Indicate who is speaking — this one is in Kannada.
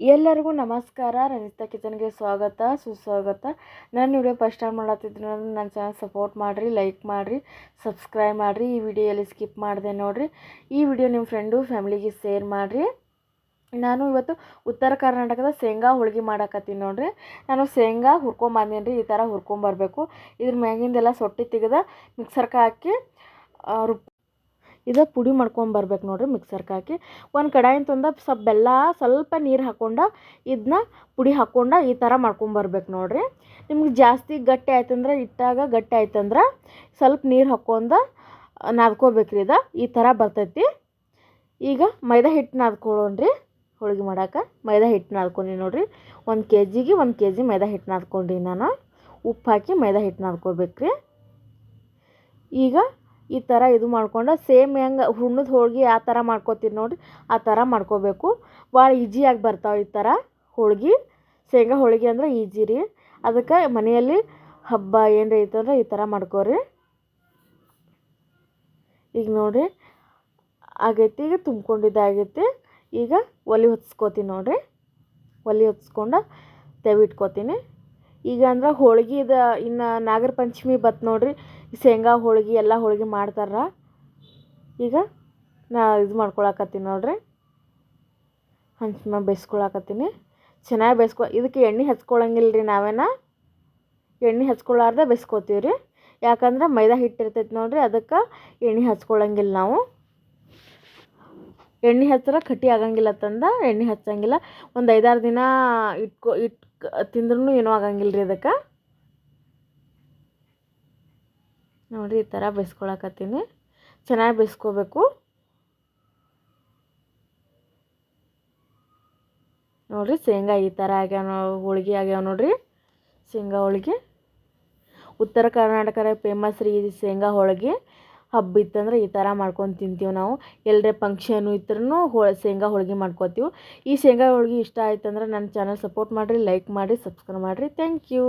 Speaker 1: ಎಲ್ಲರಿಗೂ ನಮಸ್ಕಾರ. ರಂಜಿತಾ ಕಿಚನ್ಗೆ ಸ್ವಾಗತ, ಸುಸ್ವಾಗತ. ನಾನು ವಿಡಿಯೋ ಫಸ್ಟ್ ಟೈಮ್ ಮಾಡತ್ತಿದ್ರು ನನ್ನ ಚಾನಲ್ ಸಪೋರ್ಟ್ ಮಾಡಿರಿ, ಲೈಕ್ ಮಾಡಿರಿ, ಸಬ್ಸ್ಕ್ರೈಬ್ ಮಾಡಿರಿ. ಈ ವಿಡಿಯೋ ಎಲ್ಲಿ ಸ್ಕಿಪ್ ಮಾಡಿದೆ ನೋಡಿರಿ. ಈ ವಿಡಿಯೋ ನಿಮ್ಮ ಫ್ರೆಂಡು, ಫ್ಯಾಮಿಲಿಗೆ ಶೇರ್ ಮಾಡಿರಿ. ನಾನು ಇವತ್ತು ಉತ್ತರ ಕರ್ನಾಟಕದ ಶೇಂಗಾ ಹೋಳ್ಗೆ ಮಾಡಕತ್ತೀನಿ ನೋಡಿರಿ. ನಾನು ಶೇಂಗಾ ಹುರ್ಕೊಂಬಂದೀನಿ ರೀ ಈ ಥರ ಹುರ್ಕೊಂಬರ್ಬೇಕು. ಇದ್ರ ಮ್ಯಾಗಿಂದೆಲ್ಲ ಸೊಟ್ಟಿ ತೆಗೆದ ಮಿಕ್ಸರ್ಗೆ ಹಾಕಿ ರುಬ್ಬ ರುಬ್ ಇದು ಪುಡಿ ಮಾಡ್ಕೊಂಬರ್ಬೇಕು ನೋಡ್ರಿ ಮಿಕ್ಸರ್ಗೆ ಹಾಕಿ. ಒಂದು ಕಡಾಯಿನ ತಂದ ಸ್ವಲ್ಪ ಬೆಲ್ಲ ಸ್ವಲ್ಪ ನೀರು ಹಾಕ್ಕೊಂಡು ಇದನ್ನ ಪುಡಿ ಹಾಕ್ಕೊಂಡು ಈ ಥರ ಮಾಡ್ಕೊಂಬರ್ಬೇಕು ನೋಡ್ರಿ. ನಿಮ್ಗೆ ಜಾಸ್ತಿ ಗಟ್ಟಿ ಆಯ್ತಂದ್ರೆ ಇಟ್ಟಾಗ ಗಟ್ಟಿ ಆಯ್ತಂದ್ರೆ ಸ್ವಲ್ಪ ನೀರು ಹಾಕ್ಕೊಂಡು ನಾದ್ಕೋಬೇಕ್ರಿ ಇದು. ಈ ಥರ ಬರ್ತೈತಿ. ಈಗ ಮೈದಾ ಹಿಟ್ಟು ನಾದ್ಕೊಳ್ಳೋಣ್ರಿ ಹೋಳಿಗೆ ಮಾಡಕ್ಕೆ ಮೈದಾ ಹಿಟ್ಟು ನಾದ್ಕೊಂಡಿ ನೋಡಿರಿ. ಒಂದು ಕೆ ಜಿಗೆ ಒಂದು ಕೆ ಜಿ ಮೈದಾ ಹಿಟ್ಟು ನಾದ್ಕೊಂಡು ನಾನು. ಉಪ್ಪು ಹಾಕಿ ಮೈದಾ ಹಿಟ್ಟು ನಾದ್ಕೋಬೇಕ್ರಿ. ಈಗ ಈ ಥರ ಇದು ಮಾಡ್ಕೊಂಡು ಸೇಮ್ ಹೆಂಗೆ ಹುಣ್ಣದ ಹೋಳ್ಗೆ ಆ ಥರ ಮಾಡ್ಕೋತೀರಿ ನೋಡಿರಿ, ಆ ಥರ ಮಾಡ್ಕೋಬೇಕು. ಭಾಳ ಈಜಿಯಾಗಿ ಬರ್ತಾವೆ ಈ ಥರ ಹೋಳ್ಗೆ. ಶೇಂಗಾ ಹೋಳಿಗೆ ಅಂದ್ರೆ ಈಜಿ ರೀ. ಅದಕ್ಕೆ ಮನೆಯಲ್ಲಿ ಹಬ್ಬ ಏನರ ಇತ್ತಂದ್ರೆ ಈ ಥರ ಮಾಡ್ಕೋರಿ. ಈಗ ನೋಡಿರಿ, ಆಗೈತಿ, ಈಗ ತುಂಬ್ಕೊಂಡಿದ್ದಾಗೈತಿ ಈಗ ಒಲೆ ಹೊತ್ಸ್ಕೋತೀನಿ ನೋಡಿರಿ. ಒಲೆ ಹೊತ್ಸ್ಕೊಂಡು ತೆವಿಟ್ಕೋತೀನಿ ಈಗ ಅಂದ್ರೆ ಹೋಳ್ಗೆದು ಇನ್ನು ನಾಗರ ಪಂಚಮಿ ಬತ್ ನೋಡ್ರಿ ಶೇಂಗಾ ಹೋಳ್ಗೆ ಎಲ್ಲ ಹೋಳ್ಗೆ ಮಾಡ್ತಾರೆ. ಈಗ ನಾ ಇದು ಮಾಡ್ಕೊಳಕತ್ತೀನಿ ನೋಡ್ರಿ. ಹಂಚಿನ ಬೇಯಿಸ್ಕೊಳಕತ್ತೀನಿ. ಚೆನ್ನಾಗಿ ಬೇಯಿಸ್ಕೊ, ಇದಕ್ಕೆ ಎಣ್ಣೆ ಹಚ್ಕೊಳಂಗಿಲ್ಲ ರೀ ನಾವೇನ? ಎಣ್ಣೆ ಹಚ್ಕೊಳಾರ್ದೆ ಬೇಯಿಸ್ಕೊತೀವಿ ರೀ ಯಾಕಂದ್ರೆ ಮೈದಾ ಹಿಟ್ಟು ಇರ್ತೈತೆ ನೋಡ್ರಿ, ಅದಕ್ಕೆ ಎಣ್ಣೆ ಹಚ್ಕೊಳಂಗಿಲ್ಲ ನಾವು. ಎಣ್ಣೆ ಹಚ್ಚಿದ್ರೆ ಕಟ್ಟಿ ಆಗಂಗಿಲ್ಲ ತಂದ, ಎಣ್ಣೆ ಹಚ್ಚಂಗಿಲ್ಲ. ಒಂದು ಐದಾರು ದಿನ ಇಟ್ಕೊ ಇಟ್ ತಿಂದ್ರೂ ಏನೂ ಆಗಂಗಿಲ್ಲ ರೀ ಅದಕ್ಕೆ? ನೋಡಿರಿ, ಈ ಥರ ಬೇಯಿಸ್ಕೊಳಕತ್ತೀನಿ ಚೆನ್ನಾಗಿ ಬೇಯಿಸ್ಕೋಬೇಕು ನೋಡಿರಿ, ಶೇಂಗಾ ಈ ಥರ ಆಗ್ಯಾವ, ಹೋಳಿಗೆ ಆಗ್ಯಾವ ನೋಡಿರಿ. ಶೇಂಗಾ ಹೋಳಿಗೆ. ಉತ್ತರ ಕರ್ನಾಟಕದ ಫೇಮಸ್ ರೀ ಶೇಂಗಾ ಹೋಳ್ಗೆ. ಹಬ್ಬ ಇತ್ತಂದ್ರೆ ಈ ಥರ ಮಾಡ್ಕೊಂಡು ತಿಂತೀವಿ ನಾವು. ಎಲ್ಲರೇ ಫಂಕ್ಷನು ಇದ್ರೂ ಹೋ ಶೇಂಗಾ ಹೋಳ್ಗೆ ಮಾಡ್ಕೋತೀವಿ. ಈ ಶೇಂಗಾ ಹೋಳ್ಗೆ ಇಷ್ಟ ಆಯ್ತಂದ್ರೆ ನನ್ನ ಚಾನಲ್ ಸಪೋರ್ಟ್ ಮಾಡಿರಿ ಲೈಕ್ ಮಾಡಿರಿ ಸಬ್ಸ್ಕ್ರೈಬ್ ಮಾಡಿರಿ. Thank you